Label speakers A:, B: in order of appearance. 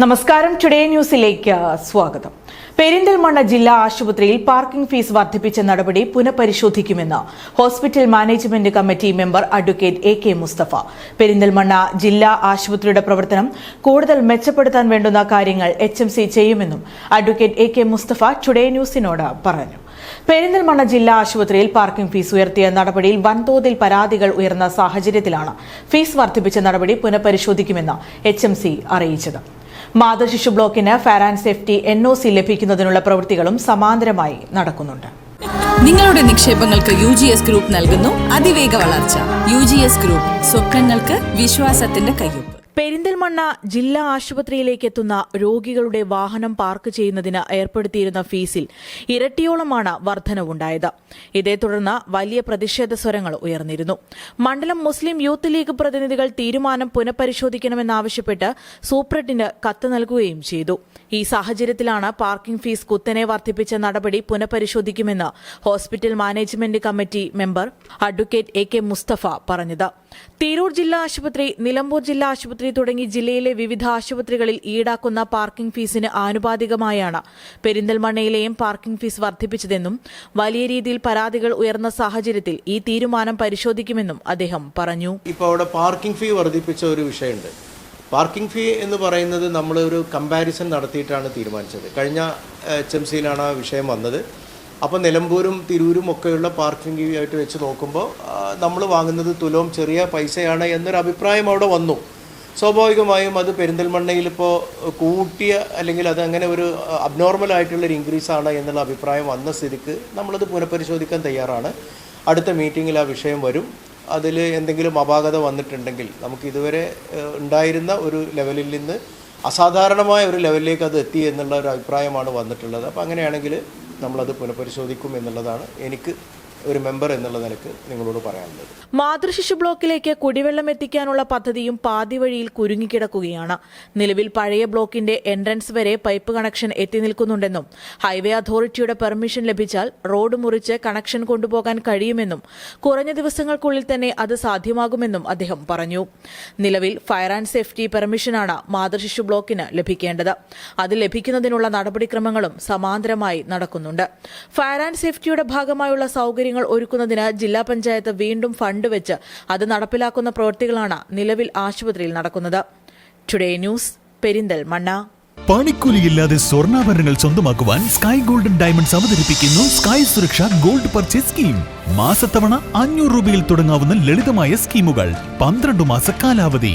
A: നമസ്കാരം. ടുഡേ ന്യൂസിലേക്ക് സ്വാഗതം. പെരിന്തൽമണ്ണ ജില്ലാ ആശുപത്രിയിൽ പാർക്കിംഗ് ഫീസ് വർദ്ധിപ്പിച്ച നടപടി പുനഃപരിശോധിക്കുമെന്ന് hospital management committee member advocate A K Mustafa. Perinthalmanna ജില്ലാ ആശുപത്രിയുടെ പ്രവർത്തനം കൂടുതൽ മെച്ചപ്പെടുത്താൻ വേണ്ടുന്ന കാര്യങ്ങൾ എച്ച് എം സി ചെയ്യുമെന്നും advocate A K Mustafa today ന്യൂസിനോട് പറഞ്ഞു. പെരിന്തൽമണ്ണ ജില്ലാ ആശുപത്രിയിൽ പാർക്കിംഗ് ഫീസ് ഉയർത്തിയ നടപടിയിൽ വൻതോതിൽ പരാതികൾ ഉയർന്ന സാഹചര്യത്തിലാണ് ഫീസ് വർദ്ധിപ്പിച്ച നടപടി പുനഃപരിശോധിക്കുമെന്ന് എച്ച് അറിയിച്ചത്. മാതൃശിശു ബ്ലോക്കിന് fire and safety N O C ലഭിക്കുന്നതിനുള്ള പ്രവൃത്തികളും സമാന്തരമായി നടക്കുന്നുണ്ട്.
B: നിങ്ങളുടെ നിക്ഷേപങ്ങൾക്ക് യു ജി എസ് ഗ്രൂപ്പ് നൽകുന്നു. അതിവേഗ വളർച്ച. യു ജി എസ് ഗ്രൂപ്പ് സ്വപ്നങ്ങൾക്ക് വിശ്വാസത്തിന്റെ കയ്യൊപ്പ്.
A: പെരിന്തൽമണ്ണ ജില്ലാ ആശുപത്രിയിലേക്ക് എത്തുന്ന രോഗികളുടെ വാഹനം പാർക്ക് ചെയ്യുന്നതിന് ഏർപ്പെടുത്തിയിരുന്ന ഫീസിൽ ഇരട്ടിയോളമാണ് വർധനവുണ്ടായത്. ഇതേ തുടർന്ന് വലിയ പ്രതിഷേധ സ്വരങ്ങൾ ഉയർന്നിരുന്നു. മണ്ഡലം മുസ്ലിം യൂത്ത് ലീഗ് പ്രതിനിധികൾ തീരുമാനം പുനഃപരിശോധിക്കണമെന്നാവശ്യപ്പെട്ട് സൂപ്രണ്ടിന് കത്ത് നൽകുകയും ചെയ്തു. ഈ സാഹചര്യത്തിലാണ് പാർക്കിംഗ് ഫീസ് കുത്തനെ വർദ്ധിപ്പിച്ച നടപടി പുനഃപരിശോധിക്കുമെന്ന് hospital management committee member advocate A K Mustafa പറഞ്ഞത്. തിരൂർ ജില്ലാ ആശുപത്രി നിലമ്പൂർ ജില്ലാ ആശുപത്രി തുടങ്ങി ജില്ലയിലെ വിവിധ ആശുപത്രികളിൽ ഈടാക്കുന്ന പാർക്കിംഗ് ഫീസിന് ആനുപാതികമായാണ്. പെരിന്തൽമണ്ണയിലെയും പാർക്കിംഗ് ഫീസ് വർദ്ധിപ്പിച്ചതെന്നും വലിയ രീതിയിൽ പരാതികൾ ഉയർന്ന സാഹചര്യത്തിൽ ഈ തീരുമാനം പരിശോധിക്കുമെന്നും അദ്ദേഹം പറഞ്ഞു.
C: ഇപ്പോൾ അവിടെ പാർക്കിംഗ് ഫീ വർദ്ധിപ്പിച്ച ഒരു വിഷയമുണ്ട്. പാർക്കിംഗ് ഫീ എന്ന് പറയുന്നത് നമ്മൾ ഒരു കമ്പാരിസൺ നടത്തിയിട്ടാണ് തീരുമാനിച്ചത്. കഴിഞ്ഞ എച്ച് എം സിയിലാണ് ആ വിഷയം വന്നത്. അപ്പോൾ നിലമ്പൂരും തിരൂരും ഒക്കെയുള്ള പാർക്കിംഗ് ആയിട്ട് വെച്ച് നോക്കുമ്പോൾ നമ്മൾ വാങ്ങുന്നത് തുലവും ചെറിയ പൈസയാണ് എന്നൊരു അഭിപ്രായം അവിടെ വന്നു. സ്വാഭാവികമായും അത് പെരിന്തൽമണ്ണയിൽ ഇപ്പോൾ കൂട്ടിയ അല്ലെങ്കിൽ അത് അങ്ങനെ ഒരു അബ്നോർമൽ ആയിട്ടുള്ളൊരു ഇൻക്രീസ് ആണ് എന്നുള്ള അഭിപ്രായം വന്ന സ്ഥിതിക്ക് നമ്മളത് പുനഃപരിശോധിക്കാൻ തയ്യാറാണ്. അടുത്ത മീറ്റിങ്ങിൽ ആ വിഷയം വരും. അതിൽ എന്തെങ്കിലും അപാകത വന്നിട്ടുണ്ടെങ്കിൽ നമുക്ക് ഇതുവരെ ഉണ്ടായിരുന്ന ഒരു ലെവലിൽ നിന്ന് അസാധാരണമായ ഒരു ലെവലിലേക്ക് അത് എത്തി എന്നുള്ള ഒരു അഭിപ്രായമാണ് വന്നിട്ടുള്ളത്. അപ്പോൾ അങ്ങനെയാണെങ്കിൽ നമ്മളത് പുനഃപരിശോധിക്കും എന്നുള്ളതാണ് എനിക്ക് ഒരു മെമ്പർ എന്നുള്ള നിലയ്ക്ക് നിങ്ങളോട് പറയാനുള്ളത്.
A: മാതൃശിശു ബ്ലോക്കിലേക്ക് കുടിവെള്ളം എത്തിക്കാനുള്ള പദ്ധതിയും പാതി വഴിയിൽ കുരുങ്ങിക്കിടക്കുകയാണ്. നിലവിൽ പഴയ ബ്ലോക്കിന്റെ എൻട്രൻസ് വരെ പൈപ്പ് കണക്ഷൻ എത്തി നിൽക്കുന്നുണ്ടെന്നും ഹൈവേ അതോറിറ്റിയുടെ പെർമിഷൻ ലഭിച്ചാൽ റോഡ് മുറിച്ച് കണക്ഷൻ കൊണ്ടുപോകാൻ കഴിയുമെന്നും കുറഞ്ഞ ദിവസങ്ങൾക്കുള്ളിൽ തന്നെ അത് സാധ്യമാകുമെന്നും അദ്ദേഹം പറഞ്ഞു. നിലവിൽ ഫയർ ആൻഡ് സേഫ്റ്റി പെർമിഷനാണ് മാതൃശിശു ബ്ലോക്കിന് ലഭിക്കേണ്ടത്. അത് ലഭിക്കുന്നതിനുള്ള നടപടിക്രമങ്ങളും സമാന്തരമായി നടക്കുന്നുണ്ട്. ഫയർ ആൻഡ് സേഫ്റ്റിയുടെ ഭാഗമായുള്ള സൗകര്യങ്ങൾ ഒരുക്കുന്നതിന് ജില്ലാ പഞ്ചായത്ത് വീണ്ടും ഫണ്ട് വെച്ച് അത് നടപ്പിലാക്കുന്ന പ്രവൃത്തികളാണ് നിലവിൽ ആശുപത്രിയിൽ നടക്കുന്നത്. Today news Perinthalmanna.
D: പണിക്കൂലിയില്ലാതെ സ്വർണാഭരണങ്ങൾ സ്വന്തമാക്കുവാൻ സ്കൈ ഗോൾഡൻ ഡയമണ്ട്സ് അവതരിപ്പിക്കുന്നു സ്കൈ സുരക്ഷ ഗോൾഡ് പർച്ചേസ് സ്കീം മാസത്തവണ അഞ്ഞൂറ് രൂപയിൽ തുടങ്ങാവുന്ന ലളിതമായ സ്കീമുകൾ. പന്ത്രണ്ട് മാസ കാലാവധി.